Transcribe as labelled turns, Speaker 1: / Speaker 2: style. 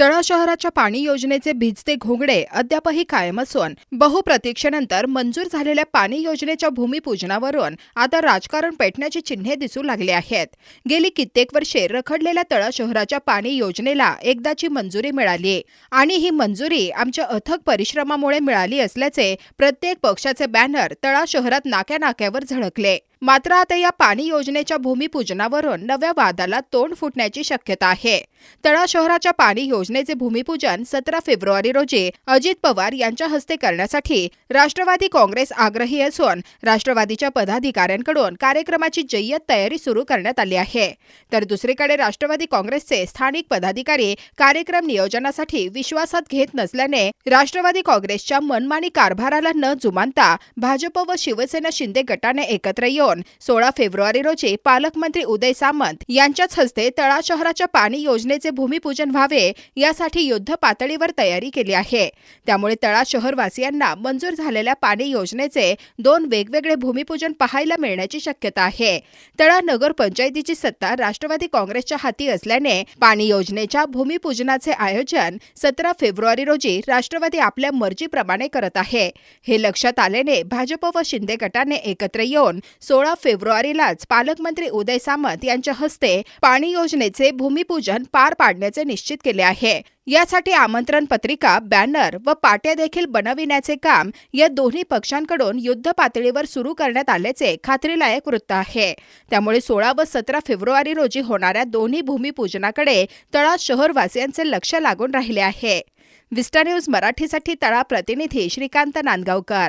Speaker 1: तळा शहराच्या पाणी योजनेचे भिजते घोंगडे अद्यापही कायम असून बहुप्रतीक्षेनंतर मंजूर झालेल्या पाणी योजनेच्या भूमिपूजनावरून आता राजकारण पेटण्याची चिन्हे दिसू लागली आहेत. गेली कित्येक वर्षे रखडलेल्या तळा शहराच्या पाणी योजनेला एकदाची मंजुरी मिळाली आणि ही मंजुरी आमच्या अथक परिश्रमामुळे मिळाली असल्याचे प्रत्येक पक्षाचे बॅनर तळा शहरात नाक्या नाक्यावर झळकले. मात्र आता या पाणी योजनेच्या भूमिपूजनावरून नव्या वादाला तोंड फुटण्याची शक्यता आहे. तळा शहराच्या पाणी योजनेचे भूमिपूजन सतरा फेब्रुवारी रोजी अजित पवार यांच्या हस्ते करण्यासाठी राष्ट्रवादी काँग्रेस आग्रही असून राष्ट्रवादीच्या पदाधिकाऱ्यांकडून कार्यक्रमाची जय्यत तयारी सुरू करण्यात आली आहे. तर दुसरीकडे राष्ट्रवादी काँग्रेसचे स्थानिक पदाधिकारी कार्यक्रम नियोजनासाठी विश्वासात घेत नसल्याने राष्ट्रवादी काँग्रेसच्या मनमानी कारभाराला न जुमानता भाजप व शिवसेना शिंदे गटाने एकत्र येऊन सोळा फेब्रुवारी रोजी पालकमंत्री उदय सामंत यांच्याच हस्ते तळा शहराच्या पाणी योजनेचे भूमिपूजन व्हावे यासाठी युद्ध पातळीवर तयारी केली आहे. त्यामुळे तळा शहरवासियांना मंजूर झालेल्या पाणी योजनेचे दोन वेगवेगळे भूमिपूजन पाहायला मिळण्याची शक्यता आहे. तळा नगर पंचायतीची सत्ता राष्ट्रवादी काँग्रेसच्या हाती असल्याने पाणी योजनेच्या भूमिपूजनाचे आयोजन सतरा फेब्रुवारी रोजी राष्ट्रवादी आपल्या मर्जीप्रमाणे करत आहे. हे लक्षात आल्याने भाजप व शिंदे गटाने एकत्र येऊन सोळा फेब्रुवारीलाच पालकमंत्री उदय सामंत यांच्या हस्ते पाणी योजनेचे भूमिपूजन पार पाडण्याचे निश्चित केले आहे. यासाठी आमंत्रण पत्रिका बॅनर व पाट्या देखील बनविण्याचे काम या दोन्ही पक्षांकडून युद्ध पातळीवर सुरू करण्यात आल्याचे खात्रीलायक वृत्त आहे. त्यामुळे सोळा व सतरा फेब्रुवारी रोजी होणाऱ्या दोन्ही भूमिपूजनाकडे तळा शहरवासियांचे लक्ष लागून राहिले आहे. विस्टा न्यूज मराठीसाठी तळा प्रतिनिधी श्रीकांत नांदगावकर.